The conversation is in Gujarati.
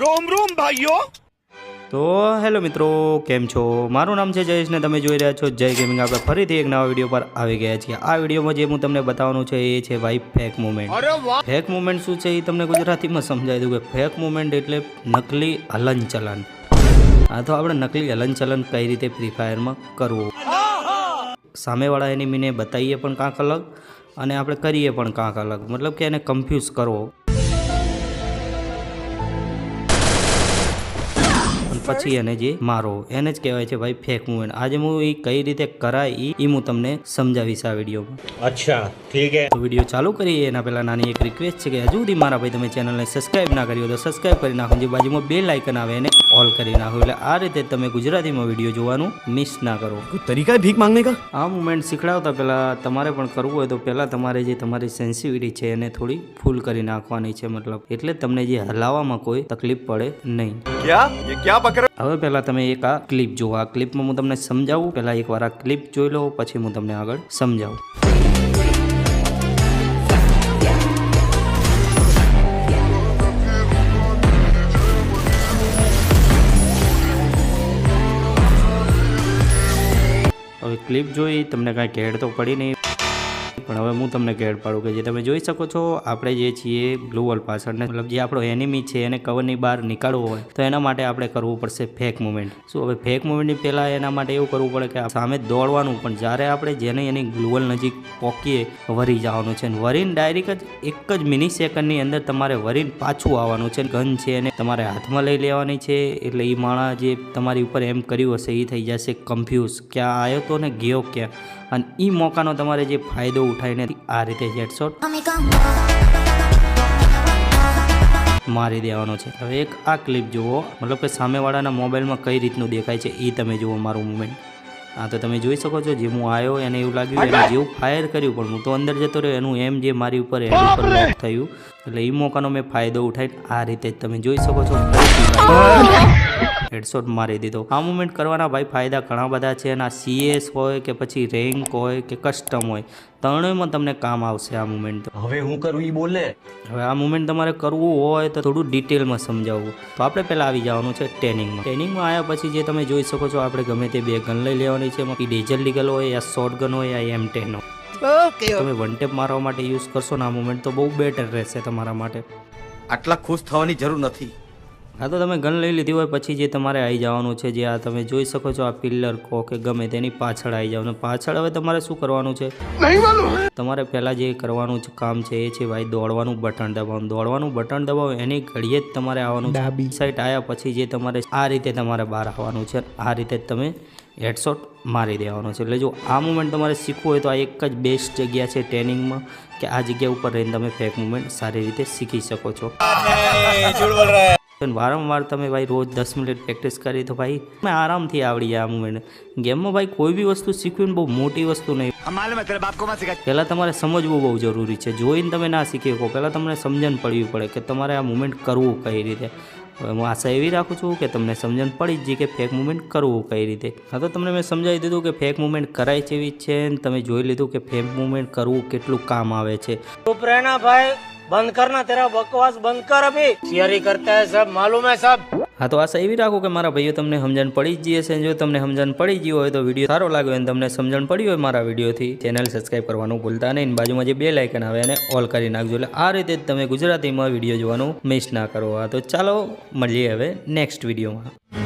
રોમ રોમ ભાઈઓ. તો હેલો મિત્રો કેમ છો? મારું નામ છે જયેશ ને તમે જોઈ રહ્યા છો જય ગેમિંગ આપણે ફરીથી એક નવા વીડિયો પર આવી ગયા છીએ. આ વિડીયોમાં જે હું તમને બતાવવાનું છે એ છે ભાઈ ફેક મુમેન્ટ ફેક મુમેન્ટ શું છે એ તમને ગુજરાતીમાં સમજાવી દઉં કે ફેક મુમેન્ટ એટલે નકલી હલનચલન. હા તો આપણે નકલી હલનચલન કઈ રીતે ફ્રી ફાયરમાં કરવું? સામેવાળા એની મીને બતાવીએ પણ કાંક અલગ અને આપણે કરીએ પણ કાંક અલગ. મતલબ કે એને કન્ફ્યુઝ કરવો. પછી એને જે મારો એને જ કહેવાય છે ભાઈ ફેંકવું એને. આજે હું એ કઈ રીતે કરાય એ હું તમને સમજાવીશ આ વીડિયો અચ્છા ઠીક છે. વીડિયો ચાલુ કરીએ. એના પહેલાં નાની એક રિક્વેસ્ટ છે કે હજુ સુધી મારા ભાઈ તમે ચેનલને સબસ્ક્રાઈબ ના કરી તો સબસ્ક્રાઈબ કરી નાખો. જે બાજુમાં બે લાઇકન આવે એને ઓલ કરી નાખો. એટલે આ રીતે તમે ગુજરાતીમાં વીડિયો જોવાનું મિસ ના કરો. તરીકા ભીખ માંગને કા? આ મુમેન્ટ શીખડાવતા પહેલાં તમારે પણ કરવું હોય તો પહેલાં તમારે જે તમારી સેન્સિવિટી છે એને થોડી ફૂલ કરી નાખવાની છે. મતલબ એટલે તમને જે હલાવવામાં કોઈ તકલીફ પડે નહીં. ક્યાં? ક્યાં કરે હવે પહેલા તમે એક આ ક્લિપ જુઓ. આ ક્લિપમાં હું તમને સમજાવું. પહેલાં એકવાર આ ક્લિપ જોઈ લો, પછી હું તમને આગળ સમજાવું. હવે ક્લિપ જોઈ, તમને કાંઈ ઘેર તો પડી નહીં. પણ હવે હું તમને કેડ પાડું કે જે તમે જોઈ શકો છો, આપણે જે છીએ ગ્લોઅલ પાછળને મતલબ જે આપણો એનિમી છે એને કવરની બહાર નીકાળવો હોય, તો એના માટે આપણે કરવું પડશે ફેક મુવમેન્ટ શું હવે ફેક મુવમેન્ટની પહેલાં એના માટે એવું કરવું પડે કે સામે દોડવાનું, પણ જ્યારે આપણે જેને એની ગ્લોઅલ નજીક પહોંચીએ વરી જવાનું છે વરીને ડાયરેક્ટ જ એક જ મિનિ સેકન્ડની અંદર તમારે વરીને પાછું આવવાનું છે. ગન છે એને તમારે હાથમાં લઈ લેવાની છે, એટલે એ માણસ જે તમારી ઉપર એમ કર્યું હશે એ થઈ જશે કન્ફ્યુઝ ક્યાં આવ્યો તો ને ગયો ક્યાં? અને એ મોકાનો તમારે જે ફાયદો ઉઠાવીને આ રીતે હેડશોટ મારી દેવાનો છે. હવે એક આ ક્લિપ જુઓ. મતલબ કે સામેવાળાના મોબાઈલમાં કઈ રીતનું દેખાય છે એ તમે જુઓ મારું મુમેન્ટ હા તો તમે જોઈ શકો છો જે હું આવ્યો એને એવું લાગ્યું એને જેવું ફાયર કર્યું પણ હું તો અંદર જતો રહ્યો એનું એમ જે મારી ઉપર હેડ ઉપર થયું. એટલે એ મોકાનો મેં ફાયદો ઉઠાવીને આ રીતે તમે જોઈ શકો છો હેડશોટ મારી દીધો. આ મુમેન્ટ કરવાના ભાઈ ફાયદા ઘણા બધા છે અને આ સીએસ હોય કે પછી રેન્ક હોય કે કસ્ટમ હોય ત્રણેયમાં તમને કામ આવશે આ મુમેન્ટ હવે હું કરું એ બોલે? હવે આ મુમેન્ટ તમારે કરવું હોય તો થોડું ડિટેલમાં સમજાવવું તો આપણે પહેલાં આવી જવાનું છે ટ્રેનિંગમાં ટ્રેનિંગમાં આવ્યા પછી જે તમે જોઈ શકો છો આપણે ગમે તે બે ગન લઈ લેવાની છે એમાં ડીઝલ લીગલ હોય યા શોર્ટ ગન હોય યા એમ ટેન હોય. તમે વન ટેપ મારવા માટે યુઝ કરશો ને આ મુમેન્ટ તો બહુ બેટર રહેશે તમારા માટે. આટલા ખુશ થવાની જરૂર નથી. હા તો તમે ગન લઈ લીધી હોય પછી જે તમારે આવી જવાનું છે જે આ તમે જોઈ શકો છો આ પિલ્લર કો કે ગમે તેની પાછળ આવી જાવ. ને પાછળ હવે તમારે શું કરવાનું છે? તમારે પહેલાં જે કરવાનું કામ છે એ છે ભાઈ દોડવાનું બટન દબાવવાનું. દોડવાનું બટન દબાવો એની ઘડીએ જ તમારે આવવાનું ડાબી. સાઈડ આવ્યા પછી જે તમારે આ રીતે તમારે બહાર આવવાનું છે આ રીતે જ તમે હેડશોટ મારી દેવાનો છે. એટલે જો આ મુમેન્ટ તમારે શીખવું હોય તો આ એક જ બેસ્ટ જગ્યા છે ટ્રેનિંગમાં, કે આ જગ્યા ઉપર રહીને તમે ફેક મુમેન્ટ સારી રીતે શીખી શકો છો. વારંવાર તમે ભાઈ રોજ દસ મિનિટ પ્રેક્ટિસ કરી, તો ભાઈ તમે આરામથી આવડી જાય આ મુમેન્ટ ગેમમાં ભાઈ કોઈ બી વસ્તુ શીખવી બહુ મોટી વસ્તુ નહીં. પહેલાં તમારે સમજવું બહુ જરૂરી છે. જોઈને તમે ના શીખી શકો. પહેલાં તમને સમજણ પડવી પડે કે તમારે આ મુમેન્ટ કરવું કઈ રીતે. હવે હું આશા એવી રાખું છું કે તમને સમજણ પડી જ કે ફેક મુવમેન્ટ કરવું કઈ રીતે. હા, તો તમને મેં સમજાવી દીધું કે ફેક મુવમેન્ટ કરાય છે એવી છે અને તમે જોઈ લીધું કે ફેક મુવમેન્ટ કરવું કેટલું કામ આવે છે. તો પ્રેરણાભાઈ बंद करना तेरा बकवास बंद कर अभी थियरी करता है सब मालूम है सब હા તો આશા એવી રાખો કે મારા ભાઈઓ તમને સમજણ પડી જ જઈએ છે જો તમને સમજણ પડી ગઈ હોય તો વિડીયો સારો લાગ્યો અને તમને સમજણ પડી હોય મારા વિડીયોથી ચેનલ સબસ્ક્રાઈબ કરવાનું ભૂલતા નહીં અને બાજુમાં જે બે લાઇકન આવે એને ઓલ કરી નાખજો એટલે આ રીતે જ તમે ગુજરાતીમાં વિડીયો જોવાનું મિસ ના કરો હા તો ચાલો મળીએ હવે નેક્સ્ટ વિડીયોમાં